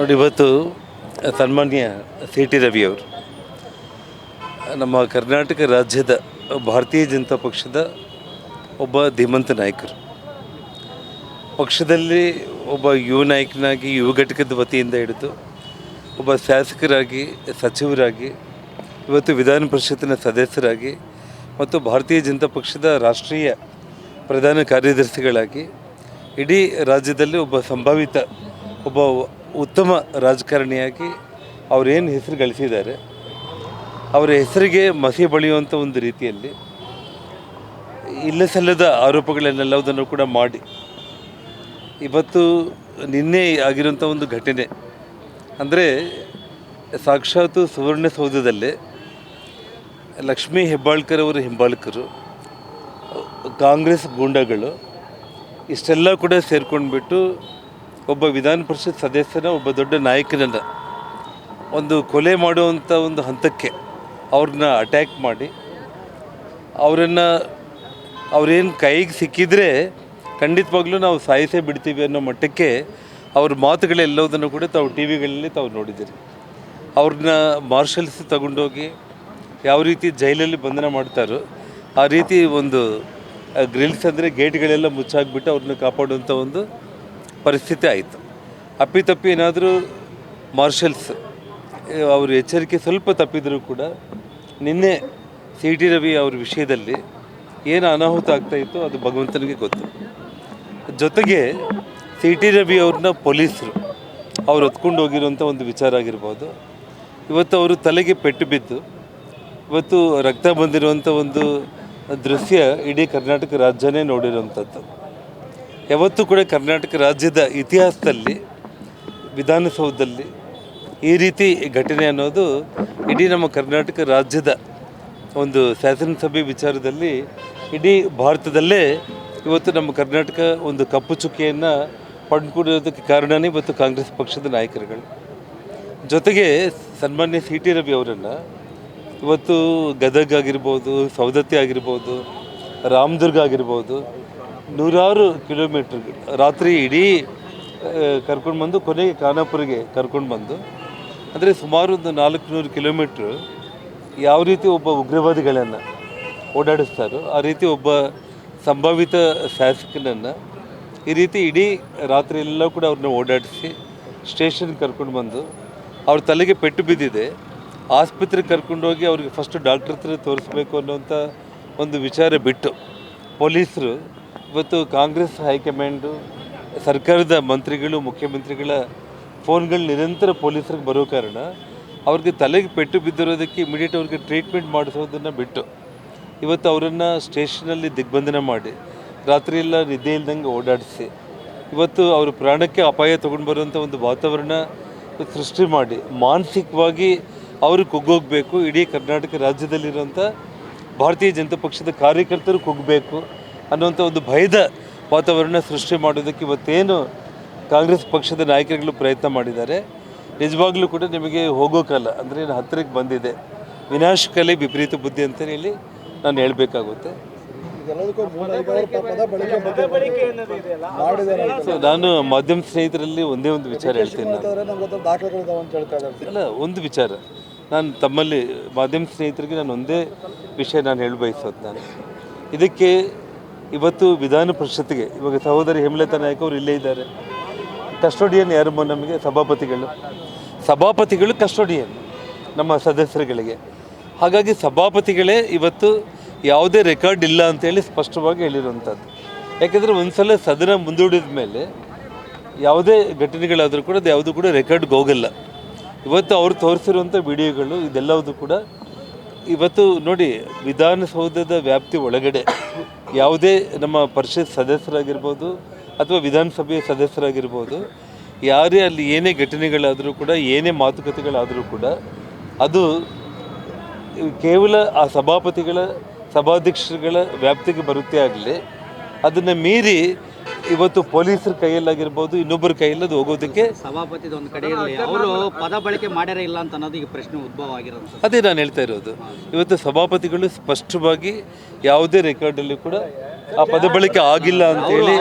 ನೋಡಿ, ಇವತ್ತು ಸನ್ಮಾನ್ಯ ಸಿ ಟಿ ರವಿಯವರು ನಮ್ಮ ಕರ್ನಾಟಕ ರಾಜ್ಯದ ಭಾರತೀಯ ಜನತಾ ಪಕ್ಷದ ಒಬ್ಬ ಧೀಮಂತ ನಾಯಕರು. ಪಕ್ಷದಲ್ಲಿ ಒಬ್ಬ ಯುವ ನಾಯಕನಾಗಿ, ಯುವ ಘಟಕದ ವತಿಯಿಂದ ಹಿಡಿದು ಒಬ್ಬ ಶಾಸಕರಾಗಿ, ಸಚಿವರಾಗಿ, ಇವತ್ತು ವಿಧಾನ ಪರಿಷತ್ತಿನ ಸದಸ್ಯರಾಗಿ ಮತ್ತು ಭಾರತೀಯ ಜನತಾ ಪಕ್ಷದ ರಾಷ್ಟ್ರೀಯ ಪ್ರಧಾನ ಕಾರ್ಯದರ್ಶಿಗಳಾಗಿ ಇಡೀ ರಾಜ್ಯದಲ್ಲಿ ಒಬ್ಬ ಸಂಭಾವಿತ ಒಬ್ಬ ಉತ್ತಮ ರಾಜಕಾರಣಿಯಾಗಿ ಅವರೇನು ಹೆಸರು ಗಳಿಸಿದ್ದಾರೆ, ಅವರ ಹೆಸರಿಗೆ ಮಸಿ ಬಳಿಯುವಂಥ ಒಂದು ರೀತಿಯಲ್ಲಿ ಇಲ್ಲ ಸಲ್ಲದ ಆರೋಪಗಳನ್ನೆಲ್ಲವುದನ್ನು ಕೂಡ ಮಾಡಿ. ಇವತ್ತು ನಿನ್ನೆ ಆಗಿರುವಂಥ ಒಂದು ಘಟನೆ, ಅಂದರೆ ಸಾಕ್ಷಾತ್ತು ಸುವರ್ಣಸೌಧದಲ್ಲೇ ಲಕ್ಷ್ಮೀ ಹೆಬ್ಬಾಳ್ಕರ್ ಅವರ ಹಿಂಬಾಲಕರು ಕಾಂಗ್ರೆಸ್ ಗೂಂಡಗಳು ಇಷ್ಟೆಲ್ಲ ಕೂಡ ಸೇರ್ಕೊಂಡ್ಬಿಟ್ಟು ಒಬ್ಬ ವಿಧಾನ ಪರಿಷತ್ ಸದಸ್ಯನ, ಒಬ್ಬ ದೊಡ್ಡ ನಾಯಕನನ್ನ ಒಂದು ಕೊಲೆ ಮಾಡುವಂಥ ಒಂದು ಹಂತಕ್ಕೆ ಅವ್ರನ್ನ ಅಟ್ಯಾಕ್ ಮಾಡಿ, ಅವರನ್ನು ಅವ್ರೇನು ಕೈಗೆ ಸಿಕ್ಕಿದರೆ ಖಂಡಿತವಾಗ್ಲೂ ನಾವು ಸಾಯಿಸೇ ಬಿಡ್ತೀವಿ ಅನ್ನೋ ಮಟ್ಟಕ್ಕೆ ಅವ್ರ ಮಾತುಗಳೆಲ್ಲೋದನ್ನು ಕೂಡ ತಾವು ಟಿ ವಿಗಳಲ್ಲಿ ತಾವು ನೋಡಿದ್ದೀರಿ. ಅವ್ರನ್ನ ಮಾರ್ಷಲ್ಸ್ ತಗೊಂಡೋಗಿ ಯಾವ ರೀತಿ ಜೈಲಲ್ಲಿ ಬಂಧನ ಮಾಡ್ತಾರೋ, ಆ ರೀತಿ ಒಂದು ಗ್ರಿಲ್ಸ್ ಅಂದರೆ ಗೇಟ್ಗಳೆಲ್ಲ ಮುಚ್ಚಾಕ್ಬಿಟ್ಟು ಅವ್ರನ್ನ ಕಾಪಾಡುವಂಥ ಒಂದು ಪರಿಸ್ಥಿತಿ ಆಯಿತು. ಅಪ್ಪಿತಪ್ಪಿ ಏನಾದರೂ ಮಾರ್ಷಲ್ಸ್ ಅವರು ಎಚ್ಚರಿಕೆ ಸ್ವಲ್ಪ ತಪ್ಪಿದರೂ ಕೂಡ ನಿನ್ನೆ ಸಿ ಟಿ ರವಿ ಅವ್ರ ವಿಷಯದಲ್ಲಿ ಏನು ಅನಾಹುತ ಆಗ್ತಾಯಿತ್ತು ಅದು ಭಗವಂತನಿಗೆ ಗೊತ್ತು. ಜೊತೆಗೆ ಸಿ ಟಿ ರವಿ ಅವ್ರನ್ನ ಪೊಲೀಸರು, ಅವ್ರು ಹೊತ್ಕೊಂಡು ಹೋಗಿರುವಂಥ ಒಂದು ವಿಚಾರ ಆಗಿರ್ಬೋದು. ಇವತ್ತು ಅವರು ತಲೆಗೆ ಪೆಟ್ಟು ಬಿದ್ದು, ಇವತ್ತು ರಕ್ತ ಬಂದಿರುವಂಥ ಒಂದು ದೃಶ್ಯ ಇಡೀ ಕರ್ನಾಟಕ ರಾಜ್ಯನೇ ನೋಡಿರುವಂಥದ್ದು. ಯಾವತ್ತೂ ಕೂಡ ಕರ್ನಾಟಕ ರಾಜ್ಯದ ಇತಿಹಾಸದಲ್ಲಿ, ವಿಧಾನಸೌಧದಲ್ಲಿ ಈ ರೀತಿ ಘಟನೆ ಅನ್ನೋದು ಇಡೀ ನಮ್ಮ ಕರ್ನಾಟಕ ರಾಜ್ಯದ ಒಂದು ಶಾಸನಸಭೆ ವಿಚಾರದಲ್ಲಿ ಇಡೀ ಭಾರತದಲ್ಲೇ ಇವತ್ತು ನಮ್ಮ ಕರ್ನಾಟಕ ಒಂದು ಕಪ್ಪು ಚುಕ್ಕೆಯನ್ನು ಪಡ್ಕೊಂಡಿರೋದಕ್ಕೆ ಕಾರಣನೇ ಇವತ್ತು ಕಾಂಗ್ರೆಸ್ ಪಕ್ಷದ ನಾಯಕರುಗಳು. ಜೊತೆಗೆ ಸನ್ಮಾನ್ಯ ಸಿ ಟಿ ರವಿ ಅವರನ್ನು ಇವತ್ತು ಗದಗ ಆಗಿರ್ಬೋದು ಸೌದತ್ತಿ ಆಗಿರ್ಬೋದು, ರಾಮದುರ್ಗ ಆಗಿರ್ಬೋದು ನೂರಾರು ಕಿಲೋಮೀಟ್ರ್ ರಾತ್ರಿ ಇಡೀ ಕರ್ಕೊಂಡು ಬಂದು ಕೊನೆಗೆ ಖಾನಾಪುರಿಗೆ ಕರ್ಕೊಂಡು ಬಂದು. ಅಂದರೆ ಸುಮಾರು ಒಂದು ನಾಲ್ಕುನೂರು ಕಿಲೋಮೀಟ್ರ್ ಯಾವ ರೀತಿ ಒಬ್ಬ ಉಗ್ರವಾದಿಗಳನ್ನು ಓಡಾಡಿಸ್ತಾರೋ ಆ ರೀತಿ ಒಬ್ಬ ಸಂಭಾವಿತ ಶಾಸಕನನ್ನು ಈ ರೀತಿ ಇಡೀ ರಾತ್ರಿ ಎಲ್ಲ ಕೂಡ ಅವ್ರನ್ನ ಓಡಾಡಿಸಿ ಸ್ಟೇಷನ್ಗೆ ಕರ್ಕೊಂಡು ಬಂದು ಅವ್ರ ತಲೆಗೆ ಪೆಟ್ಟು ಬಿದ್ದಿದೆ. ಆಸ್ಪತ್ರೆಗೆ ಕರ್ಕೊಂಡೋಗಿ ಅವ್ರಿಗೆ ಫಸ್ಟ್ ಡಾಕ್ಟ್ರ್ ಹತ್ರ ತೋರಿಸ್ಬೇಕು ಅನ್ನೋಂಥ ಒಂದು ವಿಚಾರ ಬಿಟ್ಟು, ಪೊಲೀಸರು ಇವತ್ತು ಕಾಂಗ್ರೆಸ್ ಹೈಕಮಾಂಡು, ಸರ್ಕಾರದ ಮಂತ್ರಿಗಳು, ಮುಖ್ಯಮಂತ್ರಿಗಳ ಫೋನ್ಗಳು ನಿರಂತರ ಪೊಲೀಸರಿಗೆ ಬರೋ ಕಾರಣ ಅವ್ರಿಗೆ ತಲೆಗೆ ಪೆಟ್ಟು ಬಿದ್ದಿರೋದಕ್ಕೆ ಇಮಿಡಿಯೇಟ್ ಅವ್ರಿಗೆ ಟ್ರೀಟ್ಮೆಂಟ್ ಮಾಡಿಸೋದನ್ನು ಬಿಟ್ಟು ಇವತ್ತು ಅವರನ್ನು ಸ್ಟೇಷನಲ್ಲಿ ದಿಗ್ಬಂಧನ ಮಾಡಿ ರಾತ್ರಿ ಎಲ್ಲ ನಿದ್ದೆ ಇಲ್ದಂಗೆ ಓಡಾಡಿಸಿ ಇವತ್ತು ಅವ್ರ ಪ್ರಾಣಕ್ಕೆ ಅಪಾಯ ತೊಗೊಂಡು ಬರುವಂಥ ಒಂದು ವಾತಾವರಣ ಸೃಷ್ಟಿ ಮಾಡಿ ಮಾನಸಿಕವಾಗಿ ಅವರು ಕುಗ್ಗೋಗಬೇಕು. ಇಡೀ ಕರ್ನಾಟಕ ರಾಜ್ಯದಲ್ಲಿರುವಂಥ ಭಾರತೀಯ ಜನತಾ ಪಕ್ಷದ ಕಾರ್ಯಕರ್ತರು ಕುಗ್ಗಬೇಕು ಅನ್ನುವಂಥ ಒಂದು ಭಯದ ವಾತಾವರಣ ಸೃಷ್ಟಿ ಮಾಡೋದಕ್ಕೆ ಇವತ್ತೇನು ಕಾಂಗ್ರೆಸ್ ಪಕ್ಷದ ನಾಯಕರುಗಳು ಪ್ರಯತ್ನ ಮಾಡಿದ್ದಾರೆ. ನಿಜವಾಗ್ಲೂ ಕೂಡ ನಿಮಗೆ ಹೋಗೋಕಲ್ಲ ಕಾಲ ಅಂದರೆ ಹತ್ತಿರಕ್ಕೆ ಬಂದಿದೆ. ವಿನಾಶಕಲೆ ವಿಪರೀತ ಬುದ್ಧಿ ಅಂತ ಹೇಳಿ ನಾನು ಹೇಳಬೇಕಾಗುತ್ತೆ. ನಾನು ಮಾಧ್ಯಮ ಸ್ನೇಹಿತರಲ್ಲಿ ಒಂದೇ ಒಂದು ವಿಚಾರ ಹೇಳ್ತೀನಿ ಅಲ್ಲ ಒಂದು ವಿಚಾರ. ನಾನು ತಮ್ಮಲ್ಲಿ ಮಾಧ್ಯಮ ಸ್ನೇಹಿತರಿಗೆ ನಾನು ಒಂದೇ ವಿಷಯ ನಾನು ಹೇಳ ಬಯಸೋದು ನಾನು. ಇದಕ್ಕೆ ಇವತ್ತು ವಿಧಾನ ಪರಿಷತ್ಗೆ ಇವಾಗ ಸಹೋದರಿ ಹೇಮಲತಾ ನಾಯಕ್ ಅವರು ಇಲ್ಲೇ ಇದ್ದಾರೆ. ಕಸ್ಟೋಡಿಯನ್ ಯಾರು ನಮಗೆ ಸಭಾಪತಿಗಳು? ಸಭಾಪತಿಗಳು ಕಸ್ಟೋಡಿಯನ್, ನಮ್ಮ ಸದಸ್ಯರುಗಳಿಗೆ. ಹಾಗಾಗಿ ಸಭಾಪತಿಗಳೇ ಇವತ್ತು ಯಾವುದೇ ರೆಕಾರ್ಡ್ ಇಲ್ಲ ಅಂತೇಳಿ ಸ್ಪಷ್ಟವಾಗಿ ಹೇಳಿರುವಂಥದ್ದು. ಯಾಕೆಂದರೆ ಒಂದ್ಸಲ ಸದನ ಮುಂದೂಡಿದ ಮೇಲೆ ಯಾವುದೇ ಘಟನೆಗಳಾದರೂ ಕೂಡ ಅದು ಯಾವುದು ಕೂಡ ರೆಕಾರ್ಡ್ಗೆ ಹೋಗಲ್ಲ. ಇವತ್ತು ಅವ್ರು ತೋರಿಸಿರುವಂಥ ವಿಡಿಯೋಗಳು ಇದೆಲ್ಲವುದು ಕೂಡ ಇವತ್ತು ನೋಡಿ, ವಿಧಾನಸೌಧದ ವ್ಯಾಪ್ತಿ ಒಳಗಡೆ ಯಾವುದೇ ನಮ್ಮ ಪರಿಷತ್ ಸದಸ್ಯರಾಗಿರ್ಬೋದು ಅಥವಾ ವಿಧಾನಸಭೆಯ ಸದಸ್ಯರಾಗಿರ್ಬೋದು, ಯಾರೇ ಅಲ್ಲಿ ಏನೇ ಘಟನೆಗಳಾದರೂ ಕೂಡ, ಏನೇ ಮಾತುಕತೆಗಳಾದರೂ ಕೂಡ, ಅದು ಕೇವಲ ಆ ಸಭಾಪತಿಗಳ, ಸಭಾಧ್ಯಕ್ಷರುಗಳ ವ್ಯಾಪ್ತಿಗೆ ಬರುತ್ತೆ ಆಗಲಿ, ಅದನ್ನು ಮೀರಿ ಇವತ್ತು ಪೊಲೀಸರ ಕೈಯಲ್ಲಾಗಿರ್ಬೋದು ಇನ್ನೊಬ್ಬರ ಕೈಯಲ್ಲಿ ಹೋಗೋದಕ್ಕೆ ಸಭಾಪತಿ ಒಂದು ಕಡೆ ಅವರು ಪದ ಬಳಕೆ ಮಾಡ್ಯಾರ ಇಲ್ಲ ಅಂತ ಅನ್ನೋದು ಈಗ ಪ್ರಶ್ನೆ ಉದ್ಭವ ಆಗಿರೋದು. ಅದೇ ನಾನು ಹೇಳ್ತಾ ಇರೋದು. ಇವತ್ತು ಸಭಾಪತಿಗಳು ಸ್ಪಷ್ಟವಾಗಿ ಯಾವುದೇ ರೆಕಾರ್ಡಲ್ಲಿ ಕೂಡ ಆ ಪದ ಬಳಕೆ ಆಗಿಲ್ಲ ಅಂತ ಹೇಳಿ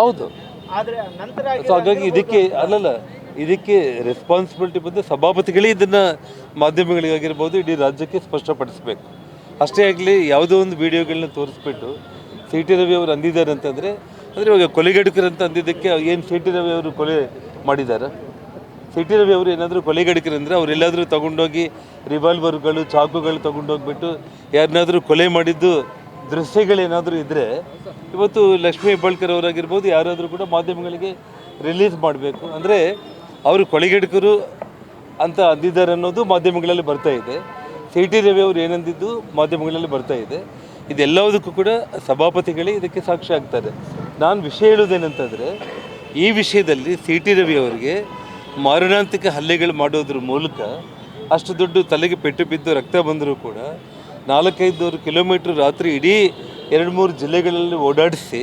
ಹೌದು. ಆದ್ರೆ ನಂತರ ಸೊ ಹಾಗಾಗಿ ಇದಕ್ಕೆ ಅಲ್ಲಲ್ಲ ಇದಕ್ಕೆ ರೆಸ್ಪಾನ್ಸಿಬಿಲಿಟಿ ಬಂದು ಸಭಾಪತಿಗಳೇ ಇದನ್ನ ಮಾಧ್ಯಮಗಳಿಗಾಗಿರ್ಬೋದು ಇಡೀ ರಾಜ್ಯಕ್ಕೆ ಸ್ಪಷ್ಟಪಡಿಸಬೇಕು. ಅಷ್ಟೇ ಆಗಲಿ ಯಾವುದೋ ಒಂದು ವಿಡಿಯೋಗಳನ್ನ ತೋರಿಸ್ಬಿಟ್ಟು ಸಿ ಟಿ ರವಿ ಅವರು ಅಂದಿದ್ದಾರೆ ಅಂತಂದರೆ, ಅಂದರೆ ಇವಾಗ ಕೊಲೆಗಡುಕರಂತ ಅಂದಿದ್ದಕ್ಕೆ ಏನು ಸಿ ಟಿ ರವಿ ಅವರು ಕೊಲೆ ಮಾಡಿದ್ದಾರೆ ಸಿ ಟಿ ರವಿ ಅವರು ಏನಾದರೂ ಕೊಲೆಗಡುಕರಂದರೆ ಅವರೆಲ್ಲಾದರೂ ತೊಗೊಂಡೋಗಿ ರಿವಾಲ್ವರ್ಗಳು ಚಾಕುಗಳು ತೊಗೊಂಡೋಗ್ಬಿಟ್ಟು ಯಾರನ್ನಾದರೂ ಕೊಲೆ ಮಾಡಿದ್ದು ದೃಶ್ಯಗಳೇನಾದರೂ ಇದ್ದರೆ ಇವತ್ತು ಲಕ್ಷ್ಮೀ ಹೆಬ್ಬಾಳ್ಕರ್ ಅವರಾಗಿರ್ಬೋದು, ಯಾರಾದರೂ ಕೂಡ ಮಾಧ್ಯಮಗಳಿಗೆ ರಿಲೀಸ್ ಮಾಡಬೇಕು. ಅಂದರೆ ಅವರು ಕೊಲೆಗಡುಕರು ಅಂತ ಅಂದಿದ್ದಾರೆ ಅನ್ನೋದು ಮಾಧ್ಯಮಗಳಲ್ಲಿ ಬರ್ತಾ ಇದೆ. ಸಿ ಟಿ ರವಿ ಅವರು ಏನಂದಿದ್ದು ಮಾಧ್ಯಮಗಳಲ್ಲಿ ಬರ್ತಾ ಇದೆ. ಇದೆಲ್ಲದಕ್ಕೂ ಕೂಡ ಸಭಾಪತಿಗಳೇ ಇದಕ್ಕೆ ಸಾಕ್ಷಿ ಆಗ್ತಾರೆ. ನಾನು ವಿಷಯ ಹೇಳೋದೇನಂತಂದರೆ ಈ ವಿಷಯದಲ್ಲಿ ಸಿ ಟಿ ರವಿ ಅವರಿಗೆ ಮಾರಣಾಂತಿಕ ಹಲ್ಲೆಗಳು ಮಾಡೋದ್ರ ಮೂಲಕ ಅಷ್ಟು ದೊಡ್ಡ ತಲೆಗೆ ಪೆಟ್ಟು ಬಿದ್ದು ರಕ್ತ ಬಂದರೂ ಕೂಡ ನಾಲ್ಕೈದು ಕಿಲೋಮೀಟ್ರ್ ರಾತ್ರಿ ಇಡೀ ಎರಡು ಮೂರು ಜಿಲ್ಲೆಗಳಲ್ಲಿ ಓಡಾಡಿಸಿ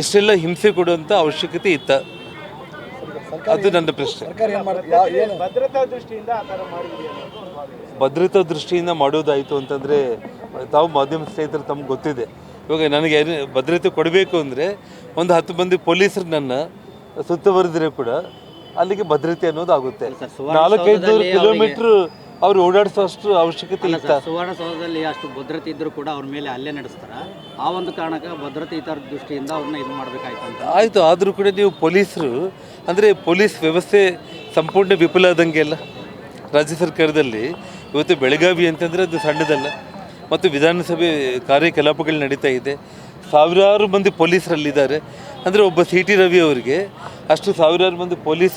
ಇಷ್ಟೆಲ್ಲ ಹಿಂಸೆ ಕೊಡುವಂಥ ಅವಶ್ಯಕತೆ ಇತ್ತ. ಅದು ನನ್ನ ಪ್ರಶ್ನೆ. ಸರ್ಕಾರ ಏನು ಮಾಡುತ್ತೆ ಏನು? ಭದ್ರತಾ ದೃಷ್ಟಿಯಿಂದ ಆ ಥರ ಅನ್ನೋದು ಒಂದು ಭಾವನೆ ಭದ್ರತಾ ದೃಷ್ಟಿಯಿಂದ ಮಾಡೋದಾಯಿತು ಅಂತಂದರೆ ತಾವು ಮಾಧ್ಯಮ ಸ್ನೇಹಿತರು ತಮ್ಗೆ ಗೊತ್ತಿದೆ. ಇವಾಗ ನನಗೆ ಏನು ಭದ್ರತೆ ಕೊಡಬೇಕು ಅಂದರೆ ಒಂದು ಹತ್ತು ಮಂದಿ ಪೊಲೀಸರು ನನ್ನ ಸುತ್ತುವರೆದ್ರೆ ಕೂಡ ಅಲ್ಲಿಗೆ ಭದ್ರತೆ ಅನ್ನೋದು ಆಗುತ್ತೆ. ನಾಲ್ಕೈದು ಕಿಲೋಮೀಟ್ರ್ ಅವ್ರು ಓಡಾಡಿಸೋಷ್ಟು ಅವಶ್ಯಕತೆ ಇಲ್ಲ ಸುವರ್ಣ ಸೌಧದಲ್ಲಿ ಅಷ್ಟು ಭದ್ರತೆ ಇದ್ದರೂ ಕೂಡ ಅವ್ರ ಮೇಲೆ ಅಲ್ಲೇ ನಡೆಸ್ತಾರ. ಆ ಒಂದು ಕಾರಣಕ್ಕೆ ಭದ್ರತೆ ಇತರ ದೃಷ್ಟಿಯಿಂದ ಅವ್ರನ್ನ ಇದು ಮಾಡಬೇಕಾಯ್ತು ಅಂತ. ಆಯಿತು ಆದರೂ ಕೂಡ ನೀವು ಪೊಲೀಸರು ಅಂದರೆ ಪೊಲೀಸ್ ವ್ಯವಸ್ಥೆ ಸಂಪೂರ್ಣ ವಿಫಲ ಆದಂಗೆ ಅಲ್ಲ? ರಾಜ್ಯ ಸರ್ಕಾರದಲ್ಲಿ ಇವತ್ತು ಬೆಳಗಾವಿ ಅಂತಂದರೆ ಅದು ಸಣ್ಣದಲ್ಲ. ಮತ್ತು ವಿಧಾನಸಭೆ ಕಾರ್ಯಕಲಾಪಗಳು ನಡೀತಾ ಇದೆ. ಸಾವಿರಾರು ಮಂದಿ ಪೊಲೀಸರಲ್ಲಿದ್ದಾರೆ. ಅಂದರೆ ಒಬ್ಬ ಸಿ ಟಿ ರವಿ ಅವರಿಗೆ ಅಷ್ಟು ಸಾವಿರಾರು ಮಂದಿ ಪೊಲೀಸ್